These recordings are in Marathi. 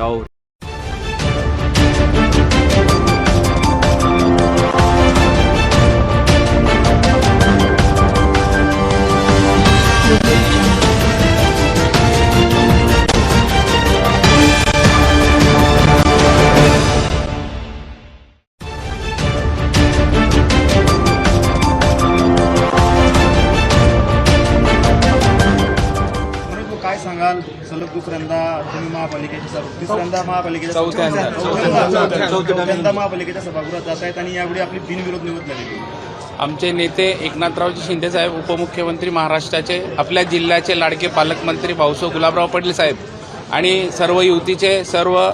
Show. सलग दुसऱ्यांदा तुम्ही महापालिकेच्या तिसऱ्यांदा महापालिकेच्या चौथ्यांदा. महापालिकेच्या सभागृहात जात आहेत आणि यावेळी आपली बिनविरोध निवड झालेली. आमचे नेते एकनाथरावजी शिंदे साहेब उपमुख्यमंत्री महाराष्ट्राचे आपल्या जिल्ह्याचे लाडके पालकमंत्री भाऊसो गुलाबराव पाटील साहेब आणि सर्व युतीचे सर्व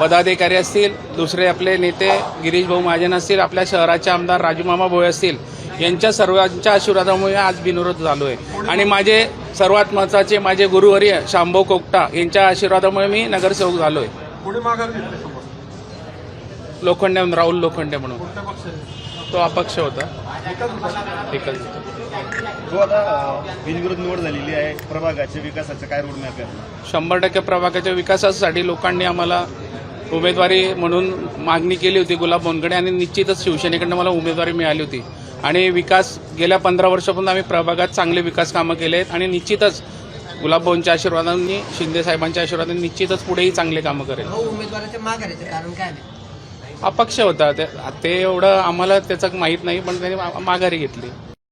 पदाधिकारी असतील दुसरे आपले नेते गिरीश भाऊ महाजन असतील आपल्या शहराचे आमदार राजूमामा भोये असतील यांच्या सर्वांच्या आशीर्वादामुळे आज बिनविरोध झालो आहे आणि माझे सर्वात महत्त्वाचे माझे गुरुवर्य शांभव कोकटा यांच्या आशीर्वादामुळे मी नगरसेवक झालो आहे लोखंडे राहुल लोखंडे म्हणून. तो अपक्ष होता. एकाच बिनविरोध निवड झालेली आहे. प्रभागाच्या विकासाचं काय रोडमॅप आहे शंभर टक्के प्रभागाच्या विकासासाठी लोकांनी आम्हाला उमेदवारी म्हणून मागणी केली होती गुलाब बोनकडे आणि निश्चितच शिवसेनेकडनं मला उमेदवारी मिळाली होती. आणि विकास गेल्या पंधरा वर्षापासून आम्ही प्रभागात चांगले विकास कामं केले आहेत आणि निश्चितच गुलाबभाऊंच्या आशीर्वादांनी शिंदे साहेबांच्या आशीर्वादांनी निश्चितच पुढेही चांगले कामं करेल. अपक्ष होता. ते ते एवढं आम्हाला त्याचं माहीत नाही पण त्यांनी माघारी घेतली.